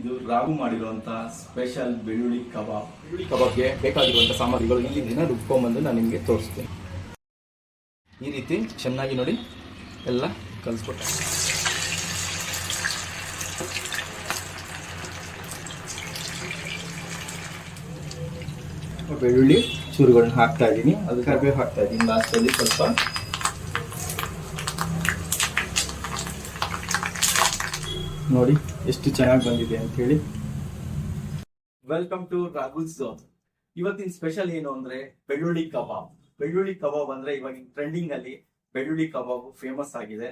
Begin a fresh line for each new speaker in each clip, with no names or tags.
ಇದು ರಾಗು ಮಾಡಿರುವಂಥ ಸ್ಪೆಷಲ್ ಬೆಳ್ಳುಳ್ಳಿ ಕಬಾಬ್. ಬೆಳ್ಳುಳ್ಳಿ ಕಬಾಬ್ಗೆ ಬೇಕಾಗಿರುವಂತ ಸಾಮಗ್ರಿಗಳು ಇಲ್ಲಿ ದಿನ ರುಬ್ಕೊಂಬಂದು ನಾನು ನಿಮಗೆ ತೋರಿಸ್ತೀನಿ. ಈ ರೀತಿ ಚೆನ್ನಾಗಿ ನೋಡಿ ಎಲ್ಲ ಕಲಿಸ್ಕೊಟ್ಟೆ ಬೆಳ್ಳುಳ್ಳಿ ಚೂರುಗಳನ್ನ ಹಾಕ್ತಾ ಇದ್ದೀನಿ. ಅದು ಕರಿಬೇವು ಹಾಕ್ತಾ ಇದ್ದೀನಿ. ಲಾಸ್ಟಲ್ಲಿ ಸ್ವಲ್ಪ ನೋಡಿ ಎಷ್ಟು ಚೆನ್ನಾಗಿ ಬಂದಿದೆ ಅಂತ ಹೇಳಿ. ವೆಲ್ಕಮ್ ಟು ರಾಹುಲ್ ಝೋನ್ ಇವತ್ತಿನ ಸ್ಪೆಷಲ್ ಏನು ಅಂದ್ರೆ ಬೆಳ್ಳುಳ್ಳಿ ಕಬಾಬ್. ಬೆಳ್ಳುಳ್ಳಿ ಕಬಾಬ್ ಅಂದ್ರೆ ಇವಾಗ ಟ್ರೆಂಡಿಂಗ್ ಅಲ್ಲಿ ಬೆಳ್ಳುಳ್ಳಿ ಕಬಾಬ್ ಫೇಮಸ್ ಆಗಿದೆ.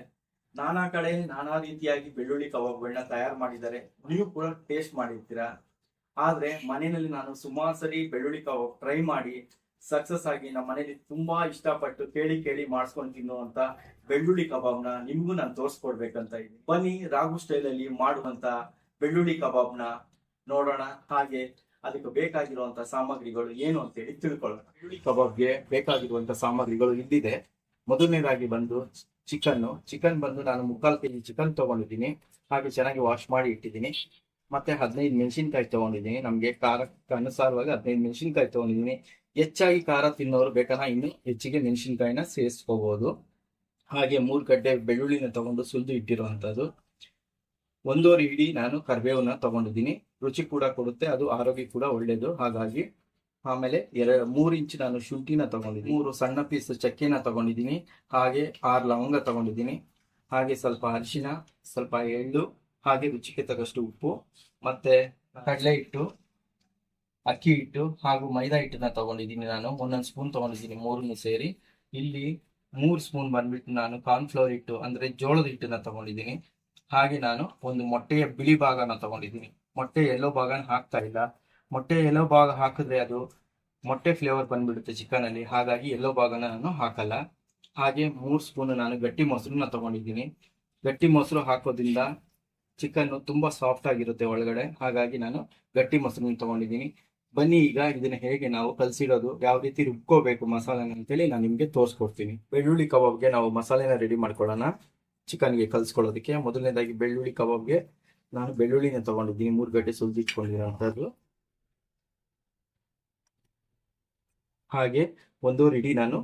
ನಾನಾ ಕಡೆ ನಾನಾ ರೀತಿಯಾಗಿ ಬೆಳ್ಳುಳ್ಳಿ ಕಬಾಬ್ಗಳನ್ನ ತಯಾರು ಮಾಡಿದ್ದಾರೆ. ನೀವು ಕೂಡ ಟೇಸ್ಟ್ ಮಾಡಿರ್ತೀರಾ. ಆದ್ರೆ ಮನೆಯಲ್ಲಿ ನಾನು ಸುಮಾರು ಸರಿ ಬೆಳ್ಳುಳ್ಳಿ ಕಬಾಬ್ ಟ್ರೈ ಮಾಡಿ ಸಕ್ಸಸ್ ಆಗಿ ನಮ್ಮ ಮನೇಲಿ ತುಂಬಾ ಇಷ್ಟಪಟ್ಟು ಕೇಳಿ ಕೇಳಿ ಮಾಡಿಸ್ಕೊಂಡು ತಿನ್ನುವಂತ ಬೆಳ್ಳುಳ್ಳಿ ಕಬಾಬ್ನ ನಿಮ್ಗೂ ನಾನು ತೋರಿಸ್ಕೊಡ್ಬೇಕಂತ ಇದ್ದೀನಿ. ಬನ್ನಿ ರಾಗು ಸ್ಟೈಲ್ ಅಲ್ಲಿ ಮಾಡುವಂತ ಬೆಳ್ಳುಳ್ಳಿ ಕಬಾಬ್ನ ನೋಡೋಣ. ಹಾಗೆ ಅದಕ್ಕೆ ಬೇಕಾಗಿರುವಂತ ಸಾಮಗ್ರಿಗಳು ಏನು ಅಂತೇಳಿ ತಿಳ್ಕೊಳ್ಳೋಣ. ಬೆಳ್ಳುಳ್ಳಿ ಕಬಾಬ್ಗೆ ಬೇಕಾಗಿರುವಂತ ಸಾಮಗ್ರಿಗಳು ಇಲ್ಲಿದೆ. ಮೊದಲನೇದಾಗಿ ಬಂದು ಚಿಕನ್ ಚಿಕನ್ ಬಂದು ನಾನು ಮುಕ್ಕಾಲು ಕೆಜಿ ಚಿಕನ್ ತಗೊಂಡಿದ್ದೀನಿ. ಹಾಗೆ ಚೆನ್ನಾಗಿ ವಾಶ್ ಮಾಡಿ ಇಟ್ಟಿದ್ದೀನಿ. ಮತ್ತೆ ಹದಿನೈದು ಮೆಣಸಿನ್ಕಾಯಿ ತಗೊಂಡಿದ್ದೀನಿ. ನಮಗೆ ಖಾರಕ್ಕೆ ಅನುಸಾರವಾಗಿ ಹದಿನೈದು ಮೆಣಸಿನ್ಕಾಯಿ ತಗೊಂಡಿದ್ದೀನಿ. ಹೆಚ್ಚಾಗಿ ಖಾರ ತಿನ್ನೋರು ಬೇಕಾದ್ರೆ ಇನ್ನು ಹೆಚ್ಚಿಗೆ ಮೆಣಸಿನ್ಕಾಯಿನ ಸೇರಿಸ್ಕೋಬಹುದು ಹಾಗೆ ಮೂರು ಗಡ್ಡೆ ಬೆಳ್ಳುಳ್ಳಿನ ತಗೊಂಡು ಸುಲಿದು ಇಟ್ಟಿರುವಂಥದ್ದು. ಒಂದೂವರೆ ಇಡೀ ನಾನು ಕರಿಬೇವನ್ನ ತಗೊಂಡಿದ್ದೀನಿ. ರುಚಿ ಕೂಡ ಕೊಡುತ್ತೆ, ಅದು ಆರೋಗ್ಯ ಕೂಡ ಒಳ್ಳೇದು. ಹಾಗಾಗಿ ಆಮೇಲೆ ಎರಡು ಮೂರು ಇಂಚ್ ನಾನು ಶುಂಠಿನ ತಗೊಂಡಿದ್ದೀನಿ. ಮೂರು ಸಣ್ಣ ಪೀಸ್ ಚಕ್ಕೆನ ತಗೊಂಡಿದ್ದೀನಿ. ಹಾಗೆ ಆರು ಲವಂಗ ತಗೊಂಡಿದ್ದೀನಿ. ಹಾಗೆ ಸ್ವಲ್ಪ ಅರಿಶಿನ, ಸ್ವಲ್ಪ ಎಳ್ಳು, ಹಾಗೆ ರುಚಿಗೆ ತಕ್ಕಷ್ಟು ಉಪ್ಪು, ಮತ್ತೆ ಕಡಲೆ ಹಿಟ್ಟು, ಅಕ್ಕಿ ಹಿಟ್ಟು, ಹಾಗೂ ಮೈದಾ ಹಿಟ್ಟನ್ನ ತಗೊಂಡಿದ್ದೀನಿ ನಾನು. ಒಂದೊಂದು ಸ್ಪೂನ್ ತಗೊಂಡಿದ್ದೀನಿ, ಮೂರನ್ನು ಸೇರಿ. ಇಲ್ಲಿ ಮೂರು ಸ್ಪೂನ್ ಬಂದ್ಬಿಟ್ಟು ನಾನು ಕಾರ್ನ್ಫ್ಲವರ್ ಹಿಟ್ಟು, ಅಂದ್ರೆ ಜೋಳದ ಹಿಟ್ಟನ್ನ ತಗೊಂಡಿದ್ದೀನಿ. ಹಾಗೆ ನಾನು ಒಂದು ಮೊಟ್ಟೆಯ ಬಿಳಿ ಭಾಗನ ತಗೊಂಡಿದ್ದೀನಿ. ಮೊಟ್ಟೆ ಎಲ್ಲೋ ಭಾಗನ ಹಾಕ್ತಾ ಇಲ್ಲ. ಮೊಟ್ಟೆ ಎಲ್ಲೋ ಭಾಗ ಹಾಕಿದ್ರೆ ಅದು ಮೊಟ್ಟೆ ಫ್ಲೇವರ್ ಬಂದ್ಬಿಡುತ್ತೆ ಚಿಕನ್ ಅಲ್ಲಿ ಹಾಗಾಗಿ ಎಲ್ಲೋ ಭಾಗನ ನಾನು ಹಾಕಲ್ಲ. ಹಾಗೆ ಮೂರು ಸ್ಪೂನ್ ನಾನು ಗಟ್ಟಿ ಮೊಸರನ್ನ ತಗೊಂಡಿದ್ದೀನಿ. ಗಟ್ಟಿ ಮೊಸರು ಹಾಕೋದ್ರಿಂದ ಚಿಕನ್ ತುಂಬಾ ಸಾಫ್ಟ್ ಆಗಿರುತ್ತೆ ಒಳಗಡೆ. ಹಾಗಾಗಿ ನಾನು ಗಟ್ಟಿ ಮೊಸರನ್ನ ತಗೊಂಡಿದ್ದೀನಿ. ಬನ್ನಿ, ಈಗ ಇದನ್ನ ಹೇಗೆ ನಾವು ಕಲಸಿಡೋದು, ಯಾವ ರೀತಿ ರುಬ್ಕೋಬೇಕು ಮಸಾಲೆನ ಅಂತೇಳಿ ನಾನು ನಿಮಗೆ ತೋರಿಸ್ಕೊಡ್ತೀನಿ. ಬೆಳ್ಳುಳ್ಳಿ ಕಬಾಬ್ಗೆ ನಾವು ಮಸಾಲೆನ ರೆಡಿ ಮಾಡ್ಕೊಳ್ಳೋಣ. ಚಿಕನ್ಗೆ ಕಲ್ಸ್ಕೊಳ್ಳೋದಕ್ಕೆ. ಮೊದಲನೇದಾಗಿ ಬೆಳ್ಳುಳ್ಳಿ ಕಬಾಬ್ಗೆ ನಾನು ಬೆಳ್ಳುಳ್ಳಿನ ತಗೊಂಡಿದ್ದೀನಿ. ಮೂರು ಗಡ್ಡೆ ಸುಲಿದಿಟ್ಕೊಂಡಿರೋಂಥದ್ದು ಹಾಗೆ ಒಂದು ರೆಡಿ ನಾನು.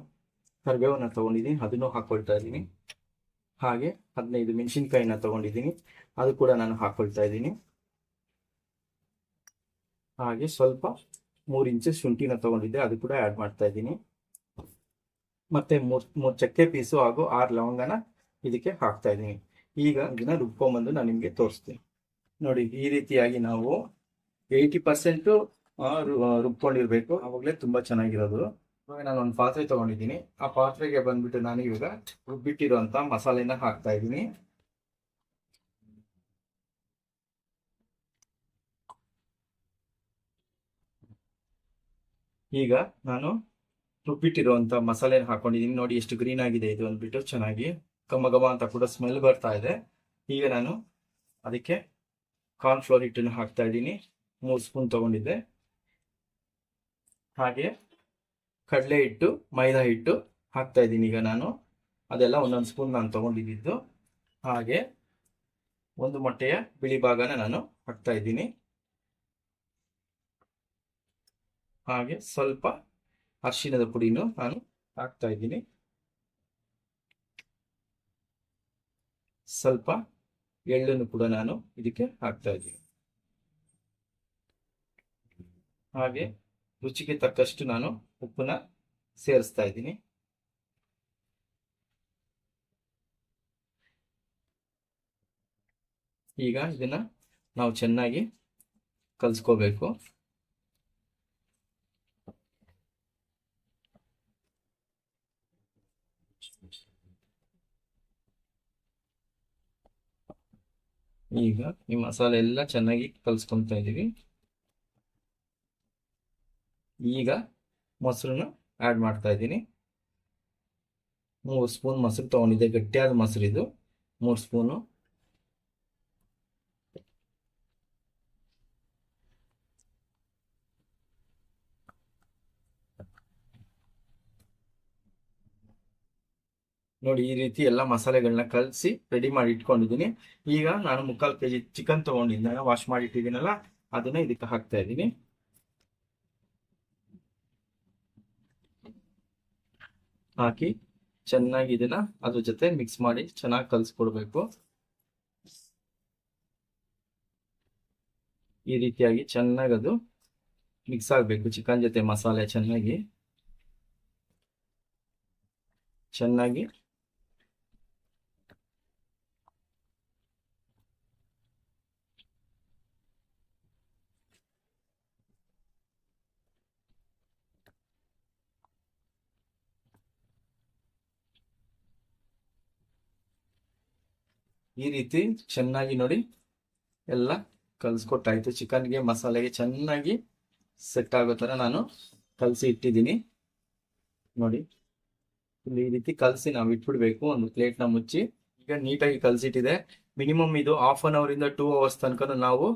ಕರಿಬೇವನ್ನ ತಗೊಂಡಿದ್ದೀನಿ. ಅದನ್ನು ಹಾಕೊಳ್ತಾ ಇದ್ದೀನಿ. ಹಾಗೆ ಹದಿನೈದು ಮೆಣಸಿನ್ಕಾಯಿನ ತಗೊಂಡಿದ್ದೀನಿ. ಅದು ಕೂಡ ನಾನು ಹಾಕೊಳ್ತಾ ಇದ್ದೀನಿ. ಹಾಗೆ ಸ್ವಲ್ಪ ಮೂರು ಇಂಚು ಶುಂಠಿನ ತಗೊಂಡಿದ್ದೆ, ಅದು ಕೂಡ ಆ್ಯಡ್ ಮಾಡ್ತಾ ಇದ್ದೀನಿ. ಮತ್ತೆ ಮೂರ್ ಚಕ್ಕೆ ಪೀಸು ಹಾಗೂ ಆರು ಲವಂಗನ ಇದಕ್ಕೆ ಹಾಕ್ತಾ ಇದ್ದೀನಿ. ಈಗ ಇದನ್ನ ರುಬ್ಕೊಂಬಂದು ನಾನು ನಿಮಗೆ ತೋರಿಸ್ತೀನಿ. ನೋಡಿ, ಈ ರೀತಿಯಾಗಿ ನಾವು ಏಯ್ಟಿ ಪರ್ಸೆಂಟು ರುಬ್ಕೊಂಡಿರ್ಬೇಕು. ಆವಾಗಲೇ ತುಂಬ ಚೆನ್ನಾಗಿರೋದು. ಇವಾಗ ನಾನು ಒಂದು ಪಾತ್ರೆ ತೊಗೊಂಡಿದ್ದೀನಿ. ಆ ಪಾತ್ರೆಗೆ ಬಂದ್ಬಿಟ್ಟು ನಾನು ಇವಾಗ ರುಬ್ಬಿಟ್ಟಿರುವಂಥ ಮಸಾಲೆನ ಹಾಕ್ತಾ ಇದ್ದೀನಿ. ಈಗ ನಾನು ರುಬ್ಬಿಟ್ಟಿರುವಂತ ಮಸಾಲೆನ ಹಾಕೊಂಡಿದ್ದೀನಿ. ನೋಡಿ ಎಷ್ಟು ಗ್ರೀನ್ ಆಗಿದೆ ಇದು ಅಂದ್ಬಿಟ್ಟು ಚೆನ್ನಾಗಿ ಘಮ ಘಮ ಅಂತ ಕೂಡ ಸ್ಮೆಲ್ ಬರ್ತಾ ಇದೆ. ಈಗ ನಾನು ಅದಕ್ಕೆ ಕಾರ್ನ್ಫ್ಲೋರ್ ಹಿಟ್ಟನ್ನು ಹಾಕ್ತಾ ಇದ್ದೀನಿ. ಮೂರು ಸ್ಪೂನ್ ತಗೊಂಡಿದ್ದೆ. ಹಾಗೆ ಕಡಲೆ ಹಿಟ್ಟು, ಮೈದಾ ಹಿಟ್ಟು ಹಾಕ್ತಾ ಇದ್ದೀನಿ ಈಗ ನಾನು. ಅದೆಲ್ಲ ಒಂದೊಂದು ಸ್ಪೂನ್ ನಾನು ತಗೊಂಡಿದ್ದು. ಹಾಗೆ ಒಂದು ಮೊಟ್ಟೆಯ ಬಿಳಿ ಭಾಗನ ನಾನು ಹಾಕ್ತಾ ಇದ್ದೀನಿ. ಹಾಗೆ ಸ್ವಲ್ಪ ಅರಿಶಿಣದ ಪುಡಿನೂ ನಾನು ಹಾಕ್ತಾ ಇದ್ದೀನಿ. ಸ್ವಲ್ಪ ಎಳ್ಳನ್ನು ಕೂಡ ನಾನು ಇದಕ್ಕೆ ಹಾಕ್ತಾ ಇದ್ದೀನಿ. ಹಾಗೆ ರುಚಿಗೆ ತಕ್ಕಷ್ಟು ನಾನು ಉಪ್ಪನ್ನ ಸೇರಿಸ್ತಾ ಇದ್ದೀನಿ. ಈಗ ಇದನ್ನ ನಾವು ಚೆನ್ನಾಗಿ ಕಲಿಸ್ಕೋಬೇಕು. ಈಗ ಈ ಮಸಾಲೆ ಎಲ್ಲ ಚೆನ್ನಾಗಿ ಕಲಿಸ್ಕೊತಾ ಇದ್ದೀವಿ ಈಗ ಮೊಸರನ್ನ ಆ್ಯಡ್ ಮಾಡ್ತಾ ಇದ್ದೀನಿ ಮೂರು ಸ್ಪೂನ್ ಮೊಸರು ತೊಗೊಂಡಿದ್ದೆ, ಗಟ್ಟಿಯಾದ ಮೊಸರಿದು. ಮೂರು ಸ್ಪೂನು ನೋಡಿ, ಈ ರೀತಿ ಎಲ್ಲ ಮಸಾಲೆಗಳನ್ನ ಕಲಸಿ ರೆಡಿ ಮಾಡಿ ಇಟ್ಕೊಂಡಿದ್ದೀನಿ. ಈಗ ನಾನು ಮುಕ್ಕಾಲು ಕೆಜಿ ಚಿಕನ್ ತಗೊಂಡಿದ್ದೆ. ವಾಶ್ ಮಾಡಿ ಇಟ್ಟಿದ್ದೀನಲ್ಲ, ಅದನ್ನ ಇದಕ್ಕೆ ಹಾಕ್ತಾ ಇದ್ದೀನಿ. ಹಾಕಿ ಚೆನ್ನಾಗಿ ಇದನ್ನ ಅದ್ರ ಜೊತೆ ಮಿಕ್ಸ್ ಮಾಡಿ ಚೆನ್ನಾಗಿ ಕಲಿಸ್ಕೊಡ್ಬೇಕು. ಈ ರೀತಿಯಾಗಿ ಚೆನ್ನಾಗಿ ಅದು ಮಿಕ್ಸ್ ಆಗಬೇಕು ಚಿಕನ್ ಜೊತೆ ಮಸಾಲೆ ಚೆನ್ನಾಗಿ. ಚೆನ್ನಾಗಿ ಈ ರೀತಿ ಚೆನ್ನಾಗಿ ನೋಡಿ ಎಲ್ಲ ಕಲಿಸ್ಕೊಟ್ಟಾಯಿತು. ಚಿಕನ್ಗೆ, ಮಸಾಲೆಗೆ ಚೆನ್ನಾಗಿ ಸೆಟ್ ಆಗೋ ಥರ ನಾನು ಕಲಸಿ ಇಟ್ಟಿದ್ದೀನಿ. ನೋಡಿ ಈ ರೀತಿ ಕಲಸಿ ನಾವು ಇಟ್ಬಿಡ್ಬೇಕು. ಒಂದು ಪ್ಲೇಟ್ನ ಮುಚ್ಚಿ ಈಗ ನೀಟಾಗಿ ಕಲಸಿಟ್ಟಿದೆ. ಮಿನಿಮಮ್ ಇದು ಹಾಫ್ ಅನ್ ಅವರಿಂದ ಟೂ ಅವರ್ಸ್ ತನಕ ನಾವು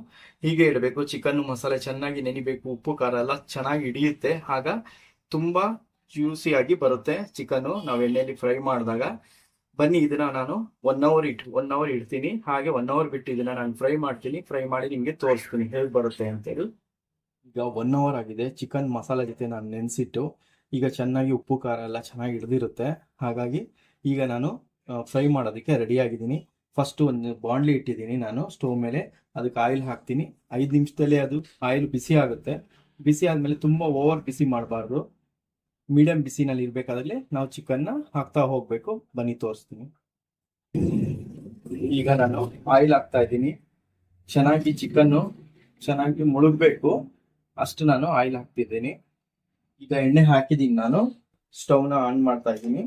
ಹೀಗೆ ಇಡಬೇಕು. ಚಿಕನ್, ಮಸಾಲೆ ಚೆನ್ನಾಗಿ ನೆನಿಬೇಕು. ಉಪ್ಪು, ಖಾರ ಎಲ್ಲ ಚೆನ್ನಾಗಿ ಹಿಡಿಯುತ್ತೆ. ಆಗ ತುಂಬಾ ಜ್ಯೂಸಿಯಾಗಿ ಬರುತ್ತೆ ಚಿಕನ್. ನಾವು ಎಣ್ಣೆಯಲ್ಲಿ ಫ್ರೈ ಮಾಡಿದಾಗ ಬನ್ನಿ, ಇದನ್ನ ನಾನು ಒನ್ ಅವರ್ ಇಟ್ ಒನ್ ಅವರ್ ಇಡ್ತೀನಿ. ಹಾಗೆ ಒನ್ ಅವರ್ ಬಿಟ್ಟು ಇದನ್ನ ನಾನು ಫ್ರೈ ಮಾಡ್ತೀನಿ. ಫ್ರೈ ಮಾಡಿ ನಿಮಗೆ ತೋರಿಸ್ತೀನಿ, ಹೇಗೆ ಬರುತ್ತೆ ಅಂತೇಳಿ ಈಗ ಒನ್ ಅವರ್ ಆಗಿದೆ. ಚಿಕನ್ ಮಸಾಲ ಜೊತೆ ನಾನು ನೆನೆಸಿಟ್ಟು, ಈಗ ಚೆನ್ನಾಗಿ ಉಪ್ಪು, ಖಾರ ಎಲ್ಲ ಚೆನ್ನಾಗಿ ಹಿಡಿದಿರುತ್ತೆ. ಹಾಗಾಗಿ ಈಗ ನಾನು ಫ್ರೈ ಮಾಡೋದಕ್ಕೆ ರೆಡಿ ಆಗಿದ್ದೀನಿ. ಫಸ್ಟ್ ಒಂದು ಬಾಂಡ್ಲಿ ಇಟ್ಟಿದ್ದೀನಿ ನಾನು ಸ್ಟೋವ್ ಮೇಲೆ. ಅದಕ್ಕೆ ಆಯಿಲ್ ಹಾಕ್ತೀನಿ. ಐದು ನಿಮಿಷದಲ್ಲಿ ಅದು ಆಯಿಲ್ ಬಿಸಿ ಆಗುತ್ತೆ. ಬಿಸಿ ಆದಮೇಲೆ ತುಂಬ ಓವರ್ ಬಿಸಿ ಮಾಡಬಾರ್ದು. ಮೀಡಿಯಂ ಬಿಸಿನಲ್ಲಿ ಇರಬೇಕಾದ್ರೆ ನಾವು ಚಿಕನ್ನ ಹಾಕ್ತಾ ಹೋಗಬೇಕು. ಬನ್ನಿ, ತೋರಿಸ್ತೀನಿ. ಈಗ ನಾನು ಆಯಿಲ್ ಹಾಕ್ತಾ ಇದ್ದೀನಿ. ಚೆನ್ನಾಗಿ ಚಿಕನ್ನು ಚೆನ್ನಾಗಿ ಮುಳುಗಬೇಕು. ಅಷ್ಟು ನಾನು ಆಯಿಲ್ ಹಾಕ್ತಿದ್ದೀನಿ ಈಗ ಎಣ್ಣೆ ಹಾಕಿದ್ದೀನಿ ನಾನು. ಸ್ಟವ್ನ ಆನ್ ಮಾಡ್ತಾ ಇದ್ದೀನಿ.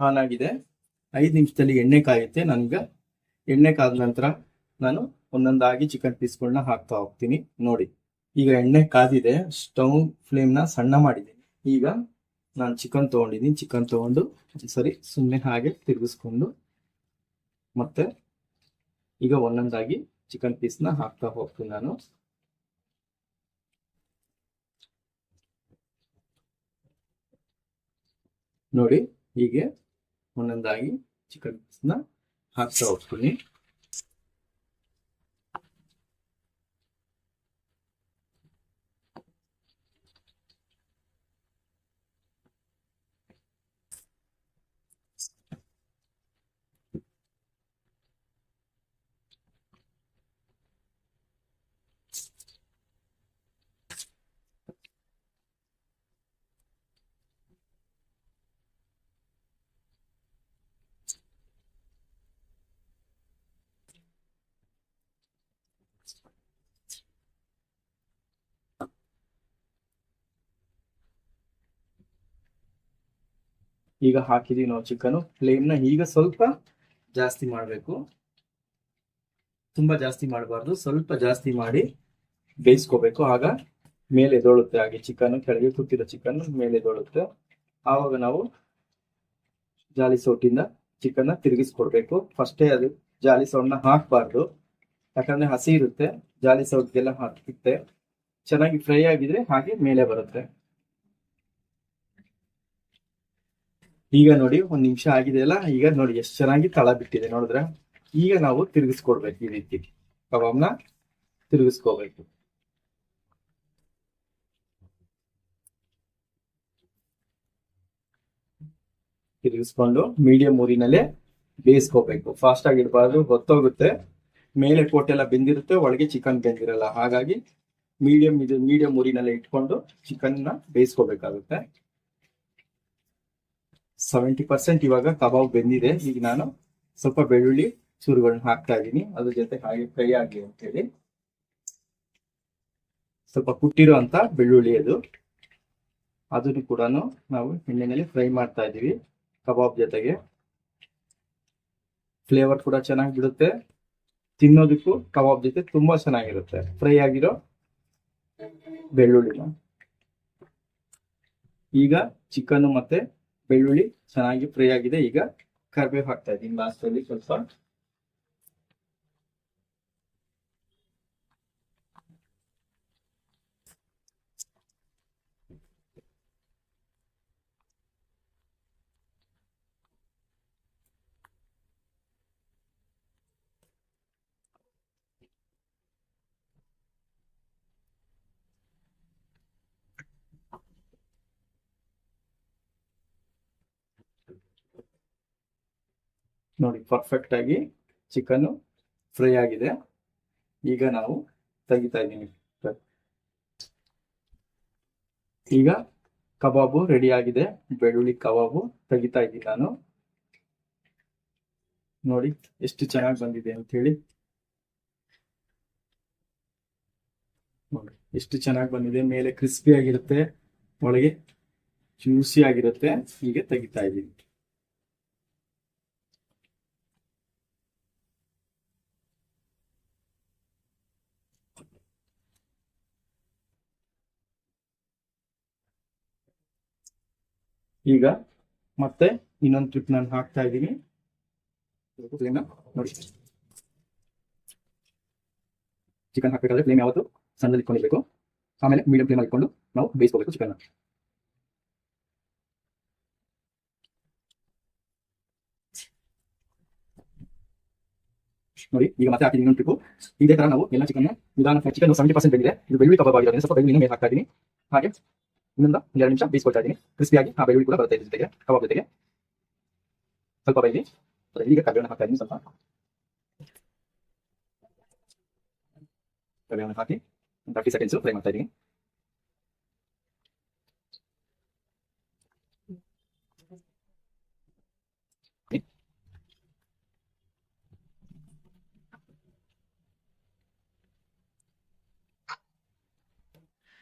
ಆನ್ ಆಗಿದೆ. ಐದು ನಿಮಿಷದಲ್ಲಿ ಎಣ್ಣೆ ಕಾಯುತ್ತೆ ನನಗೆ. ಎಣ್ಣೆ ಕಾದ ನಂತರ ನಾನು ಒಂದೊಂದಾಗಿ ಚಿಕನ್ ಪೀಸ್ಗಳನ್ನ ಹಾಕ್ತಾ ಹೋಗ್ತೀನಿ. ನೋಡಿ. ಈಗ ಎಣ್ಣೆ ಕಾದಿದೆ ಸ್ಟವ್ ಫ್ಲೇಮ್ನ ಸಣ್ಣ ಮಾಡಿದ್ದೀನಿ ಈಗ ನಾನು ಚಿಕನ್ ತೊಗೊಂಡಿದ್ದೀನಿ. ಚಿಕನ್ ತೊಗೊಂಡು, ಸರಿ ಸುಮ್ಮನೆ ಹಾಗೆ ತಿರುಗಿಸ್ಕೊಂಡು ಮತ್ತೆ ಈಗ ಒಂದೊಂದಾಗಿ ಚಿಕನ್ ಪೀಸ್ನ ಹಾಕ್ತಾ ಹೋಗ್ತೀನಿ ನಾನು. ನೋಡಿ, ಹೀಗೆ ಒಂದೊಂದಾಗಿ ಚಿಕನ್ ಪೀಸ್ನ ಹಾಕ್ತಾ ಹೋಗ್ತೀನಿ. ಈಗ ಹಾಕಿದೀವಿ ನಾವು ಚಿಕನ್. ಫ್ಲೇಮ್ನ ಈಗ ಸ್ವಲ್ಪ ಜಾಸ್ತಿ ಮಾಡಬೇಕು. ತುಂಬಾ ಜಾಸ್ತಿ ಮಾಡಬಾರ್ದು. ಸ್ವಲ್ಪ ಜಾಸ್ತಿ ಮಾಡಿ ಬೇಯಿಸ್ಕೋಬೇಕು. ಆಗ ಮೇಲೆ ಎದೊಳುತ್ತೆ. ಹಾಗೆ ಚಿಕನ್ ಕೆಳಗೆ ಕೂತಿರೋ ಚಿಕನ್ ಮೇಲೆ ಎದೊಳುತ್ತೆ. ಆವಾಗ ನಾವು ಜಾಲಿ ಸೌಟಿಂದ ಚಿಕನ್ ತಿರುಗಿಸ್ಕೊಡ್ಬೇಕು. ಫಸ್ಟೇ ಅದು ಜಾಲಿ ಸೌಟ್ನ ಹಾಕಬಾರ್ದು. ಯಾಕಂದ್ರೆ ಹಸಿ ಇರುತ್ತೆ. ಜಾಲಿ ಸೌಟ್ಗೆಲ್ಲ ಹಾಕುತ್ತೆ ಚೆನ್ನಾಗಿ ಫ್ರೈ ಆಗಿದ್ರೆ ಹಾಗೆ ಮೇಲೆ ಬರುತ್ತೆ. ಈಗ ನೋಡಿ ಒಂದ್ ನಿಮಿಷ ಆಗಿದೆ ಅಲ್ಲ? ಈಗ ನೋಡಿ ಎಷ್ಟು ಚೆನ್ನಾಗಿ ತಳ ಬಿಟ್ಟಿದೆ ನೋಡಿದ್ರೆ? ಈಗ ನಾವು ತಿರುಗಿಸ್ಕೊಡ್ಬೇಕು ಈ ರೀತಿ. ಕಬಾಬ್ನ ತಿರುಗಿಸ್ಕೋಬೇಕು. ತಿರುಗಿಸ್ಕೊಂಡು ಮೀಡಿಯಂ ಊರಿನಲ್ಲೇ ಬೇಯಿಸ್ಕೋಬೇಕು. ಫಾಸ್ಟ್ ಆಗಿ ಇಡಬಾರ್ದು, ಗೊತ್ತೋಗುತ್ತೆ. ಮೇಲೆ ಕೋಟೆಲ್ಲ ಬೆಂದಿರುತ್ತೆ, ಒಳಗೆ ಚಿಕನ್ ಬೆಂದಿರಲ್ಲ. ಹಾಗಾಗಿ ಮೀಡಿಯಂ ಇದು ಮೀಡಿಯಂ ಊರಿನಲ್ಲೇ ಇಟ್ಕೊಂಡು ಚಿಕನ್ನ ಬೇಯಿಸ್ಕೋಬೇಕಾಗುತ್ತೆ. ಸೆವೆಂಟಿ ಪರ್ಸೆಂಟ್ ಇವಾಗ ಕಬಾಬ್ ಬೆಂದಿದೆ. ಈಗ ನಾನು ಸ್ವಲ್ಪ ಬೆಳ್ಳುಳ್ಳಿ ಚೂರುಗಳನ್ನ ಹಾಕ್ತಾ ಇದ್ದೀನಿ. ಅದ್ರ ಜೊತೆ ಹಾಗೆ ಫ್ರೈ ಆಗಲಿ ಅಂತೇಳಿ. ಸ್ವಲ್ಪ ಕುಟ್ಟಿರೋ ಅಂತ ಬೆಳ್ಳುಳ್ಳಿ ಅದು. ಅದನ್ನು ಕೂಡ ನಾವು ಎಣ್ಣೆನಲ್ಲಿ ಫ್ರೈ ಮಾಡ್ತಾ ಇದೀವಿ ಕಬಾಬ್ ಜೊತೆಗೆ. ಫ್ಲೇವರ್ ಕೂಡ ಚೆನ್ನಾಗಿ ಬಿಡುತ್ತೆ ತಿನ್ನೋದಕ್ಕೂ ಕಬಾಬ್ ಜೊತೆ ತುಂಬಾ ಚೆನ್ನಾಗಿರುತ್ತೆ. ಫ್ರೈ ಆಗಿರೋ ಬೆಳ್ಳುಳ್ಳಿನ. ಈಗ ಚಿಕನ್ ಮತ್ತೆ ಬೆಳ್ಳುಳ್ಳಿ ಚೆನ್ನಾಗಿ ಫ್ರೈ ಆಗಿದೆ. ಈಗ ಕರ್ಬೇವು ಹಾಕ್ತಾ ಇದ್ದೀನಿ. ಲಾಸ್ಟ್ ಅಲ್ಲಿ ಸ್ವಲ್ಪ ನೋಡಿ ಪರ್ಫೆಕ್ಟ್ ಆಗಿ ಚಿಕನ್ ಫ್ರೈ ಆಗಿದೆ. ಈಗ ನಾವು ತೆಗಿತಾ ಇದ್ದೀನಿ ಈಗ ಕಬಾಬು ರೆಡಿ ಆಗಿದೆ. ಬೆಳ್ಳುಳ್ಳಿ ಕಬಾಬು ತೆಗಿತಾ ಇದ್ದೀನಿ ನಾನು. ನೋಡಿ, ಎಷ್ಟು ಚೆನ್ನಾಗಿ ಬಂದಿದೆ ಅಂತ ಹೇಳಿ. ನೋಡಿ, ಎಷ್ಟು ಚೆನ್ನಾಗಿ ಬಂದಿದೆ. ಮೇಲೆ ಕ್ರಿಸ್ಪಿ ಆಗಿರುತ್ತೆ. ಒಳಗೆ ಜ್ಯೂಸಿ ಆಗಿರುತ್ತೆ. ಹೀಗೆ ತೆಗಿತಾ ಇದ್ದೀನಿ. ಈಗ ಮತ್ತೆ ಇನ್ನೊಂದು ಟ್ರಿಪ್ ನಾನು ಹಾಕ್ತಾ ಇದ್ದೀನಿ. ನೋಡಿ. ಚಿಕನ್ ಹಾಕ್ಬೇಕಾದ್ರೆ ಫ್ಲೇಮ್ ಯಾವತ್ತು? ಸಣ್ಣದಲ್ಲಿ ಇಟ್ಕೊಂಡಿರ್ಬೇಕು. ಆಮೇಲೆ ಮೀಡಿಯಂ ಫ್ಲೇಮ್ ಇಟ್ಕೊಂಡು ನಾವು ಬೇಯಿಸ್ಕೋಬೇಕು ಚಿಕನ್ ನೋಡಿ, ಈಗ ಮತ್ತೆ ಹಾಕಿದ್ದೀನಿ ಇನ್ನೊಂದು ಟ್ರಿಪ್ ಇದೇ ತರ ನಾವು ಎಲ್ಲ ಚಿಕನ್ ನಿಧಾನ ಚಿಕನ್ ಸೆವೆಂಟಿ ಪರ್ಸೆಂಟ್ ಬೆಂದಿದೆ. ಇದು ಬೆಳ್ಳುಳ್ಳಿ ಕಬಾಬ್ ಆಗಿರೋದ್ರಿಂದ ಸ್ವಲ್ಪ ಬೆಳ್ಳುಳ್ಳಿ ಮೇಲೆ ಹಾಕ್ತಾ ಇದ್ದೀನಿ. ಹಾಗೆ ಇನ್ನೊಂದು ಎರಡು ನಿಮಿಷ ಬೇಯಿಸ್ಕೊಳ್ತಾ ಇದ್ದೀನಿ ಕ್ರಿಸ್ಪಿಯಾಗಿ ಆ ಬೆಳ್ಳುಳ್ಳಿ ಕೂಡ ಬರುತ್ತೆ ಇದ್ರ ಜೊತೆಗೆ ಕಬಾಬ್ ಜೊತೆಗೆ ಸ್ವಲ್ಪ ಬೈಲಿ ಈಗ ಕರಿಬೇವನ್ನ ಹಾಕ್ತಾ ಇದ್ದೀನಿ ಸ್ವಲ್ಪ ಕರಿಬೇವನ್ನ ಹಾಕಿ ತರ್ಟಿ ಸೆಕೆಂಡ್ಸ್ ಫ್ರೈ ಮಾಡ್ತಾ ಇದ್ದೀನಿ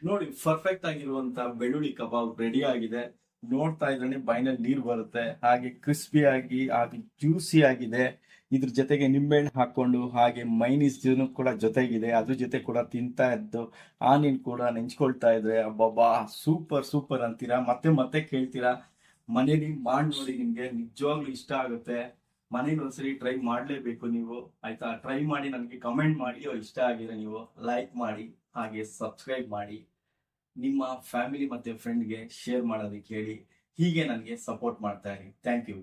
ನೋಡಿ ಪರ್ಫೆಕ್ಟ್ ಆಗಿರುವಂತ ಬೆಳ್ಳುಳ್ಳಿ ಕಬಾಬ್ ರೆಡಿ ಆಗಿದೆ. ನೋಡ್ತಾ ಇದ್ರೆ ಬಾಯಿನಲ್ಲಿ ನೀರು ಬರುತ್ತೆ. ಹಾಗೆ ಕ್ರಿಸ್ಪಿ ಆಗಿ, ಹಾಗೆ ಜ್ಯೂಸಿ ಆಗಿದೆ. ಇದ್ರ ಜೊತೆಗೆ ನಿಂಬೆಹಣ್ಣು ಹಾಕೊಂಡು ಹಾಗೆ ಮೈನೀಸ್ ಕೂಡ ಜೊತೆಗಿದೆ. ಅದ್ರ ಜೊತೆ ಕೂಡ ತಿಂತಾ ಇದ್ದು ಆನಿಯನ್ ಕೂಡ ನೆಂಚ್ಕೊಳ್ತಾ ಇದ್ರೆ, ಅಬ್ಬಬ್ಬಾ ಸೂಪರ್ ಸೂಪರ್ ಅಂತೀರಾ? ಮತ್ತೆ ಮತ್ತೆ ಕೇಳ್ತೀರಾ? ಮನೇಲಿ ಮಾಡಿ ನೋಡಿ ನಿಮ್ಗೆ ನಿಜವಾಗ್ಲೂ ಇಷ್ಟ ಆಗುತ್ತೆ. ಮನೇಲಿ ಒಂದ್ಸರಿ ಟ್ರೈ ಮಾಡ್ಲೇಬೇಕು ನೀವು. ಆಯ್ತಾ? ಟ್ರೈ ಮಾಡಿ ನನಗೆ ಕಮೆಂಟ್ ಮಾಡಿ ಇಷ್ಟ ಆಗಿದೆ ನೀವು. ಲೈಕ್ ಮಾಡಿ. ಹಾಗೆ ಸಬ್ಸ್ಕ್ರೈಬ್ ಮಾಡಿ ನಿಮ್ಮ ಫ್ಯಾಮಿಲಿ ಮತ್ತು ಫ್ರೆಂಡ್ಗೆ ಶೇರ್ ಮಾಡೋದಕ್ಕೆ ಹೇಳಿ ಹೀಗೆ ನನಗೆ ಸಪೋರ್ಟ್ ಮಾಡ್ತಾ ಇರಿ. Thank you